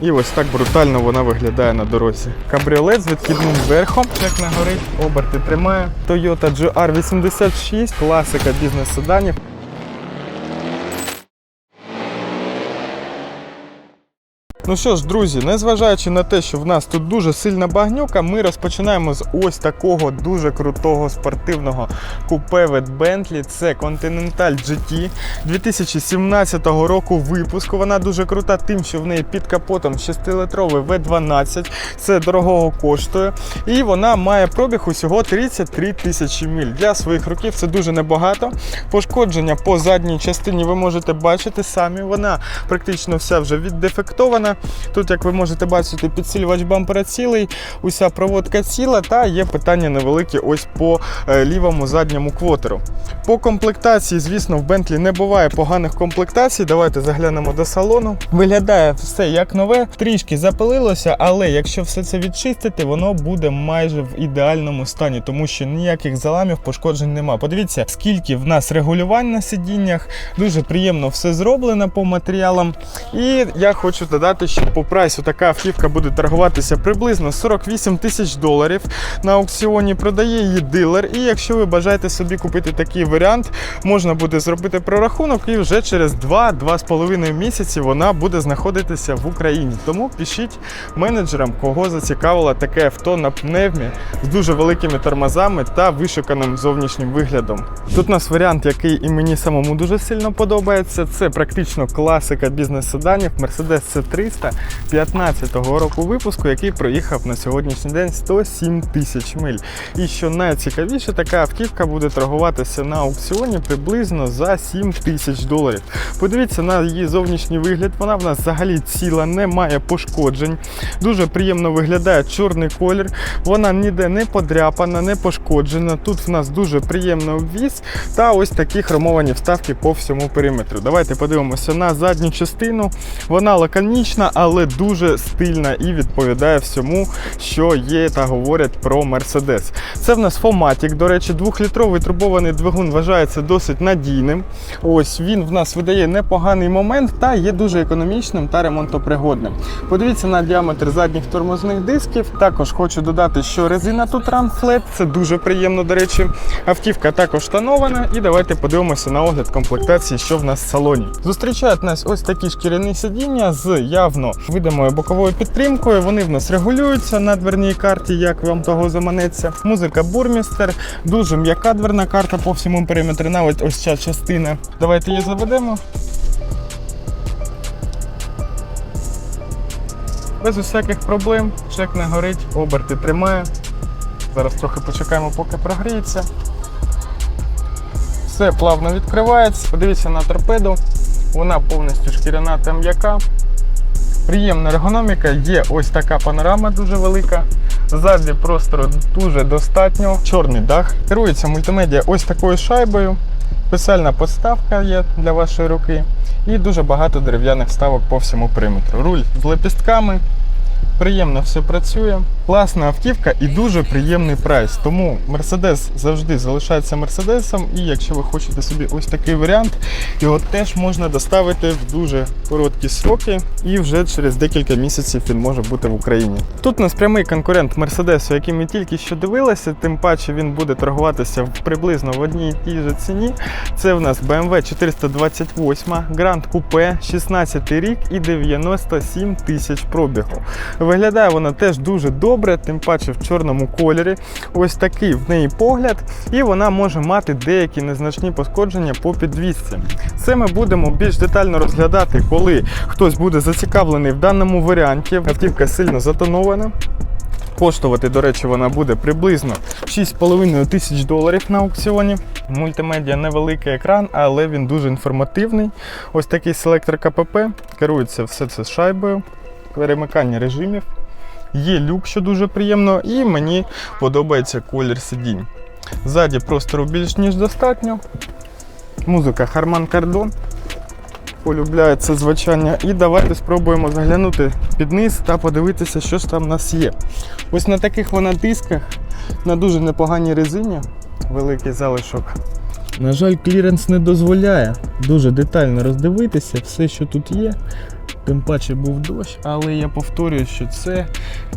І ось так брутально вона виглядає на дорозі. Кабріолет з відкидним верхом, як не горить, оберти тримає. Toyota GR86, класика бізнес-седанів. Ну що ж, друзі, незважаючи на те, що в нас тут дуже сильна багнюка, ми розпочинаємо з ось такого дуже крутого спортивного купе від Bentley. Це Continental GT 2017 року випуску. Вона дуже крута, тим, що в неї під капотом 6-литровий V12. Це дорогого коштує. І вона має пробіг усього 33 тисячі міль. Для своїх років це дуже небагато. Пошкодження по задній частині ви можете бачити самі. Вона практично вся вже віддефектована. Тут, як ви можете бачити, підсилювач бампера цілий, уся проводка ціла, та є питання невеликі ось по е, лівому задньому квотеру. По комплектації, звісно, в Bentley не буває поганих комплектацій. Давайте заглянемо до салону. Виглядає все як нове, трішки запилилося, але якщо все це відчистити, воно буде майже в ідеальному стані, тому що ніяких заламів, пошкоджень нема. Подивіться, скільки в нас регулювань на сидіннях. Дуже приємно все зроблено по матеріалам. І я хочу додати, що по прайсу така автівка буде торгуватися приблизно 48 тисяч доларів. На аукціоні продає її дилер. І якщо ви бажаєте собі купити такий варіант, можна буде зробити прорахунок, і вже через 2-2,5 місяці вона буде знаходитися в Україні. Тому пишіть менеджерам, кого зацікавило таке авто на пневмі з дуже великими тормозами та вишуканим зовнішнім виглядом. Тут у нас варіант, який і мені самому дуже сильно подобається. Це практично класика бізнес-седанів Mercedes C300 15 року випуску, який проїхав на сьогоднішній день 107 тисяч миль. І що найцікавіше, така автівка буде торгуватися на аукціоні приблизно за 7 тисяч доларів. Подивіться на її зовнішній вигляд. Вона в нас взагалі ціла, не має пошкоджень. Дуже приємно виглядає чорний колір. Вона ніде не подряпана, не пошкоджена. Тут в нас дуже приємний обвіз та ось такі хромовані вставки по всьому периметру. Давайте подивимося на задню частину. Вона лаконічна, але дуже стильна і відповідає всьому, що є та говорять про Mercedes. Це в нас Fomatic, до речі, двохлітровий турбований двигун вважається досить надійним. Ось він в нас видає непоганий момент та є дуже економічним та ремонтопригодним. Подивіться на діаметр задніх тормозних дисків. Також хочу додати, що резина тут Flat, це дуже приємно, до речі. Автівка також тонована. І давайте подивимося на огляд комплектації, що в нас в салоні. Зустрічають нас ось такі шкіряні сидіння з явно видимою боковою підтримкою. Вони в нас регулюються на дверній карті, як вам того заманеться. Музика бурмістер, дуже м'яка дверна карта по всьому периметру, навіть ось ця частина. Давайте її заведемо. Без усяких проблем, чек не горить, оберти тримає. Зараз трохи почекаємо, поки прогріється. Все плавно відкривається. Подивіться на торпеду. Вона повністю шкіряна та м'яка. Приємна ергономіка, є ось така панорама дуже велика. Ззаді простору дуже достатньо. Чорний дах. Керується мультимедіа ось такою шайбою. Спеціальна подставка є для вашої руки. І дуже багато дерев'яних ставок по всьому периметру. Руль з лепістками. Приємно все працює. Класна автівка і дуже приємний прайс. Тому Mercedes завжди залишається Мерседесом. І якщо ви хочете собі ось такий варіант, його теж можна доставити в дуже короткі сроки, і вже через декілька місяців він може бути в Україні. Тут у нас прямий конкурент Мерседесу, який ми тільки що дивилися, тим паче він буде торгуватися приблизно в одній і тій же ціні. Це в нас BMW 428 Grand Coupe, 16 рік і 97 тисяч пробігу. Виглядає вона теж дуже добре, тим паче в чорному кольорі. Ось такий в неї погляд, і вона може мати деякі незначні пошкодження по підвісці. Це ми будемо більш детально розглядати, коли хтось буде зацікавлений в даному варіанті. Автівка сильно затонована. Коштувати, до речі, вона буде приблизно 6,5 тисяч доларів на аукціоні. Мультимедіа невеликий екран, але він дуже інформативний. Ось такий селектор КПП. Керується все це шайбою, перемикання режимів. Є люк, що дуже приємно, і мені подобається колір сидінь. Ззаді простору більш ніж достатньо. Музика Kardon. Полюбляю це звучання. І давайте спробуємо заглянути під низ та подивитися, що ж там в нас є. Ось на таких вона дисках, на дуже непоганій резині, великий залишок. На жаль, кліренс не дозволяє дуже детально роздивитися все, що тут є. Тим паче був дощ, але я повторюю, що це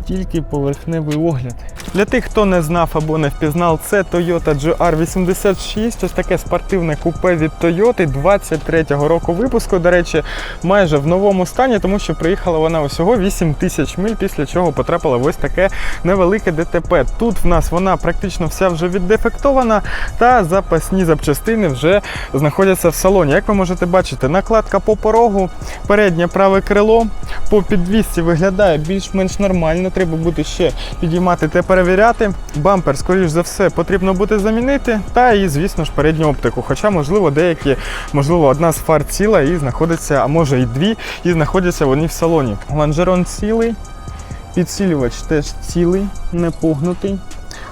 тільки поверхневий огляд. Для тих, хто не знав або не впізнав, це Toyota GR86, ось таке спортивне купе від Toyota 23-го року випуску. До речі, майже в новому стані, тому що приїхала вона усього 8 тисяч миль, після чого потрапила в ось таке невелике ДТП. Тут в нас вона практично вся вже віддефектована, та запасні запчастини вже знаходяться в салоні. Як ви можете бачити, накладка по порогу, переднє праве крило по підвісці виглядає більш-менш нормально. Треба буде ще підіймати та перевіряти. Бампер, скоріш за все, потрібно буде замінити. Та і, звісно ж, передню оптику. Хоча, можливо, деякі, можливо, одна з фар ціла і знаходиться, а може і дві, і знаходяться вони в салоні. Лонжерон цілий, підсилювач теж цілий, не погнутий.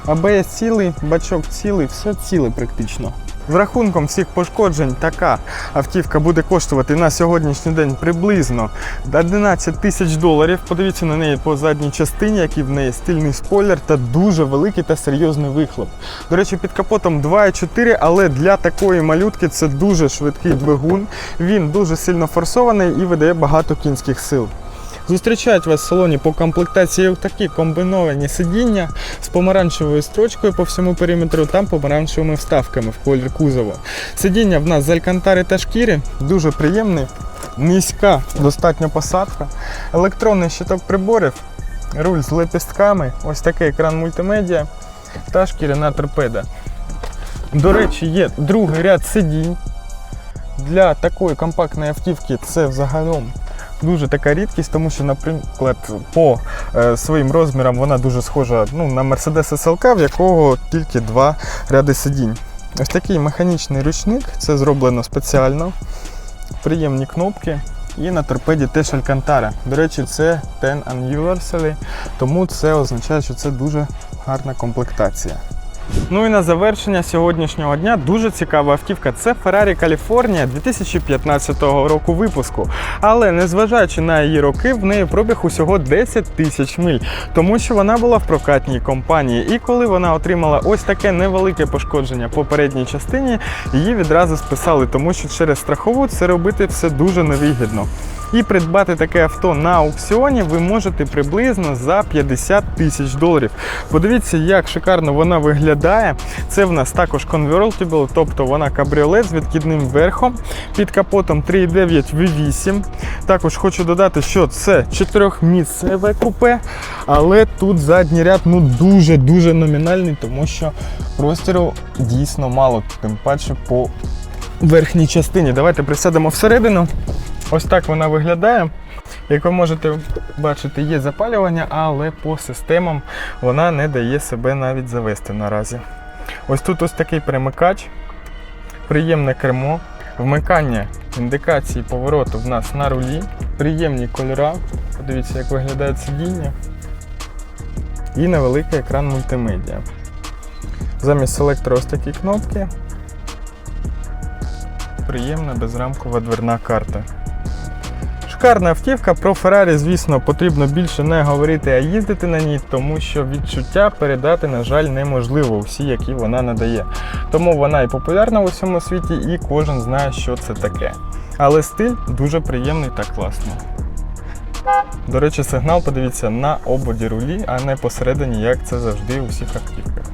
АБС цілий, бачок цілий, все ціле практично. З рахунком всіх пошкоджень така автівка буде коштувати на сьогоднішній день приблизно 11 тисяч доларів. Подивіться на неї по задній частині, який в неї стильний спойлер та дуже великий та серйозний вихлоп. До речі, під капотом 2,4, але для такої малютки це дуже швидкий двигун. Він дуже сильно форсований і видає багато кінських сил. Зустрічають вас в салоні по комплектації такі комбіновані сидіння з помаранчевою строчкою по всьому периметру та помаранчевими вставками в колір кузова. Сидіння в нас з алькантари та шкіри, дуже приємний, низька достатньо посадка, електронний щиток приборів, руль з лепістками, ось такий екран мультимедіа та шкіряна торпеда. До речі, є другий ряд сидінь. Для такої компактної автівки це взагалом дуже така рідкість, тому що, наприклад, по е, своїм розмірам вона дуже схожа ну, на Mercedes SLK, в якого тільки два ряди сидінь. Ось такий механічний ручник, це зроблено спеціально. Приємні кнопки. І на торпеді теж Алькантара. До речі, це 10 Anniversary, тому це означає, що це дуже гарна комплектація. Ну і на завершення сьогоднішнього дня дуже цікава автівка. Це Ferrari California 2015 року випуску. Але незважаючи на її роки, в неї пробіг усього 10 тисяч миль, тому що вона була в прокатній компанії. І коли вона отримала ось таке невелике пошкодження по передній частині, її відразу списали, тому що через страхову це робити все дуже невигідно. І придбати таке авто на аукціоні ви можете приблизно за 50 тисяч доларів. Подивіться, як шикарно вона виглядає. Це в нас також convertible, тобто вона кабріолет з відкидним верхом. Під капотом 3,9 V8. Також хочу додати, що це чотирьохмісцеве купе, але тут задній ряд ну дуже-дуже номінальний, тому що простіру дійсно мало, тим паче по верхній частині. Давайте присядемо всередину. Ось так вона виглядає. Як ви можете бачити, є запалювання, але по системам вона не дає себе навіть завести наразі. Ось тут ось такий перемикач, приємне кермо, вмикання індикації повороту в нас на рулі, приємні кольори. Подивіться, як виглядає сидіння. І невеликий екран мультимедіа. Замість селектора ось такі кнопки. Приємна безрамкова дверна карта. Шикарна автівка. Про Феррарі, звісно, потрібно більше не говорити, а їздити на ній, тому що відчуття передати, на жаль, неможливо всі, які вона надає. Тому вона і популярна в усьому світі, і кожен знає, що це таке. Але стиль дуже приємний та класний. До речі, сигнал подивіться на ободі рулі, а не посередині, як це завжди у всіх автівках.